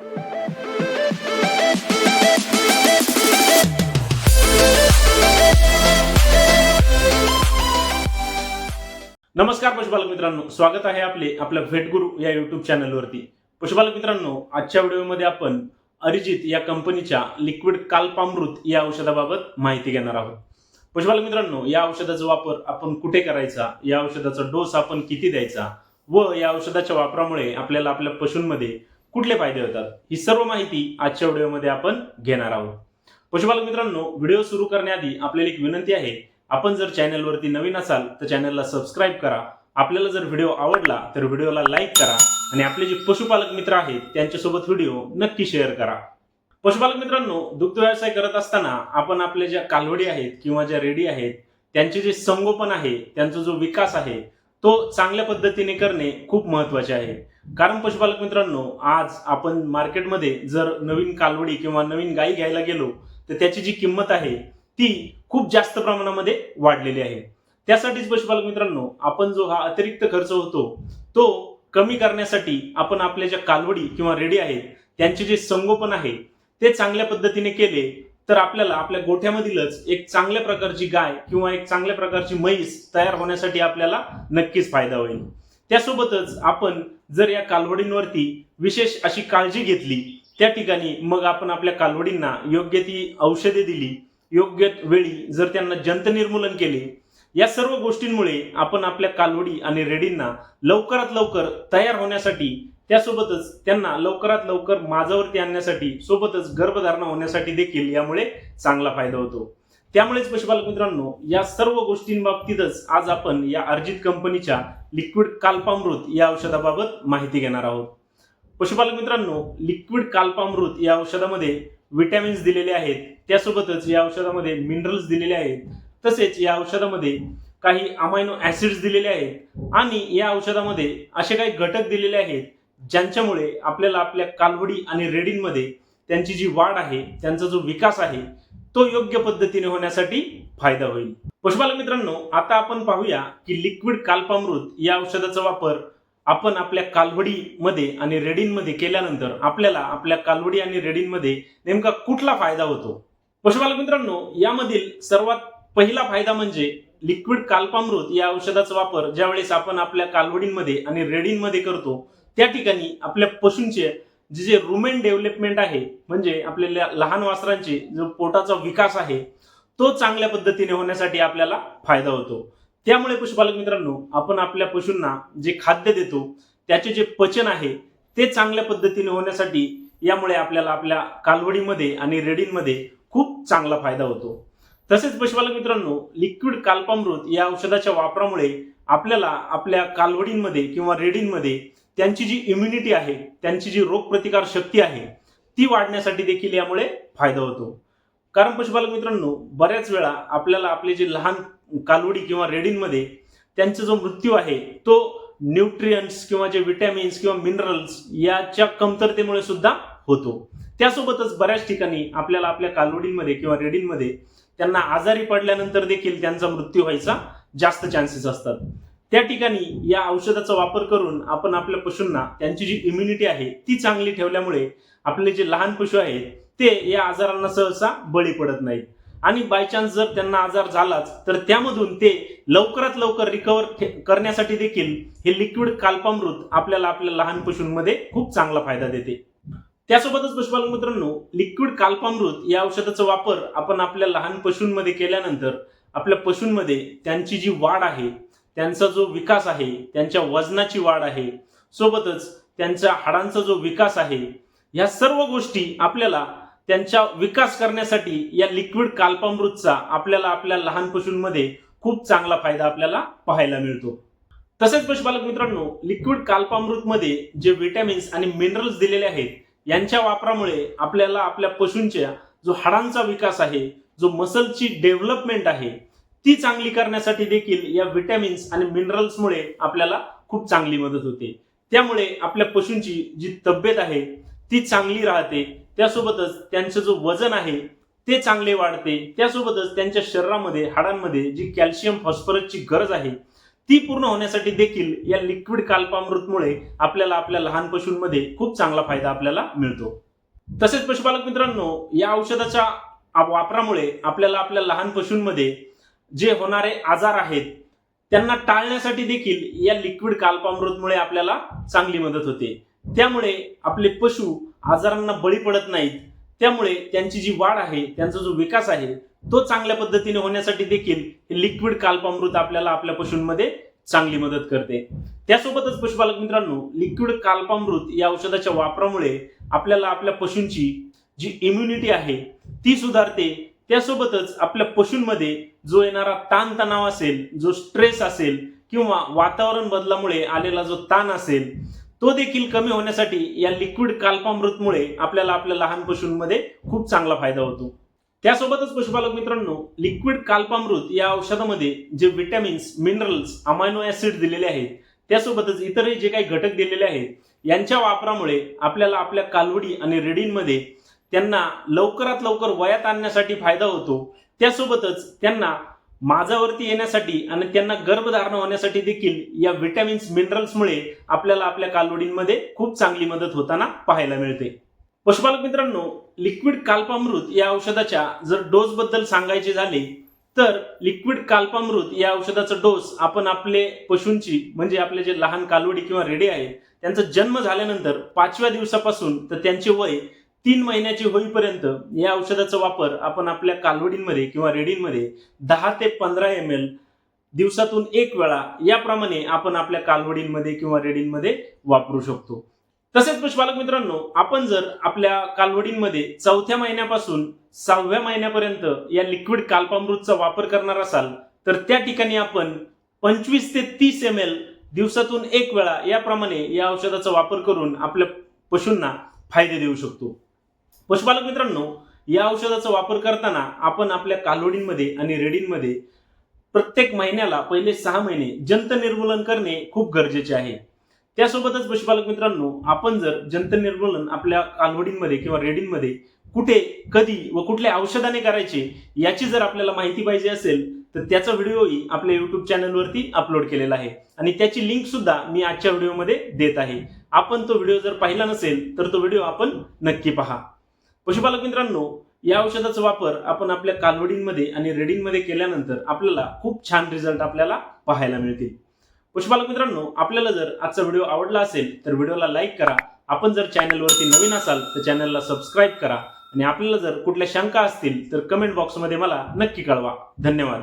नमस्कार पशुपालक मित्रांनो स्वागत आहे आपले आपल्या भेटगुरु या युट्यूब चॅनलवरती पशुपालक मित्रांनो आजच्या व्हिडिओमध्ये आपण अरिजित या कंपनीच्या लिक्विड काल्पामृत या औषधाबाबत माहिती घेणार आहोत. पशुपालक मित्रांनो या औषधाचा वापर आपण कुठे करायचा या औषधाचा डोस आपण किती द्यायचा व या औषधाच्या वापरामुळे आपल्याला आपल्या पशूंमध्ये कुठले फायदे होतात? ही सर्व माहिती आजच्या व्हिडिओमध्ये आपण घेणार आहोत. पशुपालक मित्रांनो व्हिडिओ सुरू करण्याआधी आपल्याला एक विनंती आहे. आपण जर चॅनलवरती नवीन असाल तर चॅनलला सबस्क्राईब करा. आपल्याला जर व्हिडिओ आवडला तर व्हिडिओला लाईक करा आणि आपले जे पशुपालक मित्र आहेत त्यांच्यासोबत व्हिडिओ नक्की शेअर करा. पशुपालक मित्रांनो दुग्ध व्यवसाय करत असताना आपण आपल्या ज्या कालवडी आहेत किंवा ज्या रेडी आहेत त्यांचे जे संगोपन आहे त्यांचा जो विकास आहे तो चांगल्या पद्धतीने करणे खूप महत्त्वाचे आहे. कारण पशुपालक मित्रांनो आज आपण मार्केटमध्ये जर नवीन कालवडी किंवा नवीन गाई घ्यायला गेलो तर त्याची जी किंमत आहे ती खूप जास्त प्रमाणामध्ये वाढलेली आहे. त्यासाठीच पशुपालक मित्रांनो आपण जो हा अतिरिक्त खर्च होतो तो कमी करण्यासाठी आपण आपल्या ज्या कालवडी किंवा रेडी आहेत त्यांचे जे संगोपन आहे ते चांगल्या पद्धतीने केले तर आपल्याला आपल्या गोठ्यामधीलच एक चांगल्या प्रकारची गाय किंवा एक चांगल्या प्रकारची म्हैस तयार होण्यासाठी आपल्याला नक्कीच फायदा होईल. त्यासोबतच आपण जर या कालवडींवरती विशेष अशी काळजी घेतली त्या ठिकाणी मग आपण आपल्या कालवडींना योग्य ती औषधे दिली योग्य वेळी जर त्यांना जंत निर्मूलन केले या सर्व गोष्टींमुळे आपण आपल्या कालवडी आणि रेडींना लवकरात लवकर तयार होण्यासाठी त्यासोबतच त्यांना लवकरात लवकर माझावरती आणण्यासाठी सोबतच गर्भधारणा होण्यासाठी देखील यामुळे चांगला फायदा होतो. त्यामुळेच पशुपालक मित्रांनो या सर्व गोष्टींबाबतीतच आज आपण या अर्जित कंपनीच्या लिक्विड काल्पामृत या औषधाबाबत माहिती घेणार आहोत. पशुपालक मित्रांनो लिक्विड काल्पामृत या औषधामध्ये विटॅमिन्स दिलेले आहेत. त्यासोबतच या औषधामध्ये मिनरल्स दिलेले आहेत. तसेच या औषधामध्ये काही अमायनो ऍसिड्स दिलेले आहेत आणि या औषधामध्ये असे काही घटक दिलेले आहेत ज्यांच्यामुळे आपल्याला आपल्या कालवडी आणि रेडींमध्ये त्यांची जी वाढ आहे त्यांचा जो विकास आहे तो योग्य पद्धतीने होण्यासाठी फायदा होईल. पशुपालक मित्रांनो आता आपण पाहूया की लिक्विड काल्पामृत या औषधाचा वापर आपण आपल्या कालवडीमध्ये आणि रेडींमध्ये केल्यानंतर आपल्याला आपल्या कालवडी आणि रेडींमध्ये नेमका कुठला फायदा होतो? पशुपालक मित्रांनो यामधील सर्वात पहिला फायदा म्हणजे लिक्विड काल्पामृत या औषधाचा वापर ज्यावेळेस आपण आपल्या कालवडींमध्ये आणि रेडींमध्ये करतो त्या ठिकाणी आपल्या पशूंचे जे जे रुमेन डेव्हलपमेंट आहे म्हणजे आपल्या लहान वासरांचे जो पोटाचा विकास आहे तो चांगल्या पद्धतीने होण्यासाठी आपल्याला फायदा होतो. त्यामुळे पशुपालक मित्रांनो आपण आपल्या पशूंना जे खाद्य देतो त्याचे जे पचन आहे ते चांगल्या पद्धतीने होण्यासाठी यामुळे आपल्याला आपल्या कालवडीमध्ये आणि रेडींमध्ये खूप चांगला फायदा होतो. तसेच पशुपालक मित्रांनो लिक्विड काल्पामृत या औषधाच्या वापरामुळे आपल्याला आपल्या कालवडींमध्ये किंवा रेडींमध्ये त्यांची जी इम्युनिटी आहे त्यांची जी रोगप्रतिकार शक्ती आहे ती वाढण्यासाठी देखील यामुळे फायदा होतो. कारण पशुपालक मित्रांनो बऱ्याच वेळा आपल्याला आपले जे लहान कालवडी किंवा रेडींमध्ये त्यांचा जो मृत्यू आहे तो न्यूट्रियन्स किंवा जे विटॅमिन्स किंवा मिनरल्स याच्या कमतरतेमुळे सुद्धा होतो. त्यासोबतच बऱ्याच ठिकाणी आपल्याला आपल्या कालवडींमध्ये किंवा रेडींमध्ये त्यांना आजारी पडल्यानंतर देखील त्यांचा मृत्यू व्हायचा जास्त चान्सेस असतात. त्या ठिकाणी या औषधाचा वापर करून आपण आपल्या पशूंना त्यांची जी इम्युनिटी आहे ती चांगली ठेवल्यामुळे आपले जे लहान पशु आहेत ते या आजारांना सहसा बळी पडत नाहीत. आणि बाय चान्स जर त्यांना आजार झालाच तर त्यामधून ते लवकरात लवकर रिकवर करण्यासाठी देखील हे लिक्विड काल्पामृत आपल्याला आपल्या लहान पशूंमध्ये खूप चांगला फायदा देते. त्यासोबतच पशुपालक मित्रांनो लिक्विड काल्पामृत या औषधाचा वापर आपण आपल्या लहान पशूंमध्ये केल्यानंतर आपल्या पशूंमध्ये त्यांची जी वाढ आहे त्यांचा जो विकास आहे त्यांच्या वजनाची वाढ आहे सोबतच त्यांच्या हाडांचा जो विकास आहे ह्या सर्व गोष्टी आपल्याला त्यांचा विकास करण्यासाठी या लिक्विड काल्पामृतचा आपल्याला आपल्या लहान पशूंमध्ये खूप चांगला फायदा आपल्याला पाहायला मिळतो. तसेच पशुपालक मित्रांनो लिक्विड काल्पामृतमध्ये जे विटॅमिन्स आणि मिनरल्स दिलेले आहेत यांच्या वापरामुळे आपल्याला आपल्या पशूंच्या जो हाडांचा विकास आहे जो मसलची डेव्हलपमेंट आहे ती चांगली करण्यासाठी देखील या व्हिटॅमिन्स आणि मिनरल्समुळे आपल्याला खूप चांगली मदत होते. त्यामुळे आपल्या पशूंची जी तब्येत आहे ती चांगली राहते. त्यासोबतच त्यांचं जो वजन आहे ते चांगले वाढते. त्यासोबतच त्यांच्या शरीरामध्ये हाडांमध्ये जी कॅल्शियम फॉस्फरसची गरज आहे ती पूर्ण होण्यासाठी देखील या लिक्विड काल्पामृतमुळे आपल्याला आपल्या लहान पशूंमध्ये खूप चांगला फायदा आपल्याला मिळतो. तसेच पशुपालक मित्रांनो या औषधाच्या वापरामुळे आपल्याला आपल्या लहान पशूंमध्ये जे होणारे आजार आहेत त्यांना टाळण्यासाठी देखील या लिक्विड कालपामृतमुळे आपल्याला चांगली मदत होते. त्यामुळे आपले पशु आजारांना बळी पडत नाहीत. त्यामुळे त्यांची जी वाढ आहे त्यांचा जो विकास आहे तो चांगल्या पद्धतीने होण्यासाठी देखील हे लिक्विड कालपामृत आपल्याला आपल्या पशूंमध्ये चांगली मदत करते. त्यासोबतच पशुपालक मित्रांनो लिक्विड कालपामृत या औषधाच्या वापरामुळे आपल्याला आपल्या पशूंची जी इम्युनिटी आहे ती सुधारते. त्यासोबतच आपल्या पशूंमध्ये जो येणारा ताणतणाव असेल जो स्ट्रेस असेल किंवा वातावरण बदलामुळे आलेला जो ताण असेल तो देखील कमी होण्यासाठी या लिक्विड काल्पामृतमुळे आपल्याला आपल्या लहान पशूंमध्ये खूप चांगला फायदा होतो. त्यासोबतच पशुपालक मित्रांनो लिक्विड काल्पामृत या औषधामध्ये जे विटॅमिन्स मिनरल्स अमायनो ऍसिड दिलेले आहेत त्यासोबतच इतरही जे काही घटक दिलेले आहेत यांच्या वापरामुळे आपल्याला आपल्या कालवडी आणि रेडींमध्ये त्यांना लवकरात लवकर वयात आणण्यासाठी फायदा होतो. त्यासोबतच त्यांना माझावरती येण्यासाठी आणि त्यांना गर्भधारणा होण्यासाठी देखील या व्हिटॅमिन्स मिनरल्समुळे आपल्याला आपल्या कालवडींमध्ये खूप चांगली मदत होताना पाहायला मिळते. पशुपालक मित्रांनो लिक्विड काल्पामृत या औषधाच्या जर डोस बद्दल सांगायचे झाले तर लिक्विड काल्पामृत या औषधाचा डोस आपण आपले पशूंची म्हणजे आपले जे लहान कालवडी किंवा रेडे आहेत त्यांचा जन्म झाल्यानंतर पाचव्या दिवसापासून तर त्यांचे वय तीन महिन्याची होईपर्यंत या औषधाचा वापर आपण आपल्या कालवडींमध्ये किंवा रेडींमध्ये दहा ते पंधरा एम एल दिवसातून एक वेळा याप्रमाणे आपण आपल्या कालवडींमध्ये किंवा रेडींमध्ये वापरू शकतो. तसेच पुष्पालक मित्रांनो आपण जर आपल्या कालवडींमध्ये चौथ्या महिन्यापासून सहाव्या महिन्यापर्यंत या लिक्विड काल्पामृतचा वापर करणार असाल तर त्या ठिकाणी आपण पंचवीस ते तीस एम एल दिवसातून एक वेळा याप्रमाणे या औषधाचा वापर करून आपल्या पशूंना फायदे देऊ शकतो. पशुपालक मित्रांनो या औषधाचा वापर करताना आपण आपल्या कालोडींमध्ये आणि रेडींमध्ये प्रत्येक महिन्याला पहिले सहा महिने जंत निर्मूलन करणे खूप गरजेचे आहे. त्यासोबतच पशुपालक मित्रांनो आपण जर जंत निर्मूलन आपल्या कालवडींमध्ये किंवा रेडींमध्ये कुठे कधी व कुठल्या औषधाने करायचे याची जर आपल्याला माहिती पाहिजे असेल तर त्याचा व्हिडिओही आपल्या युट्यूब चॅनलवरती अपलोड केलेला आहे. आणि त्याची लिंक सुद्धा मी आजच्या व्हिडिओमध्ये देत आहे. आपण तो व्हिडिओ जर पाहिला नसेल तर तो व्हिडिओ आपण नक्की पहा. पशुपालक मित्रांनो या औषधाचा वापर आपण आपल्या कालवडींमध्ये आणि रेडींमध्ये केल्यानंतर आपल्याला खूप छान रिझल्ट आपल्याला पाहायला मिळतील. पशुपालक मित्रांनो आपल्याला जर आजचा व्हिडिओ आवडला असेल तर व्हिडिओला लाईक करा. आपण जर चॅनलवरती नवीन असाल तर चॅनलला सबस्क्राईब करा. आणि आपल्याला जर कुठल्या शंका असतील तर कमेंट बॉक्समध्ये मला नक्की कळवा. धन्यवाद.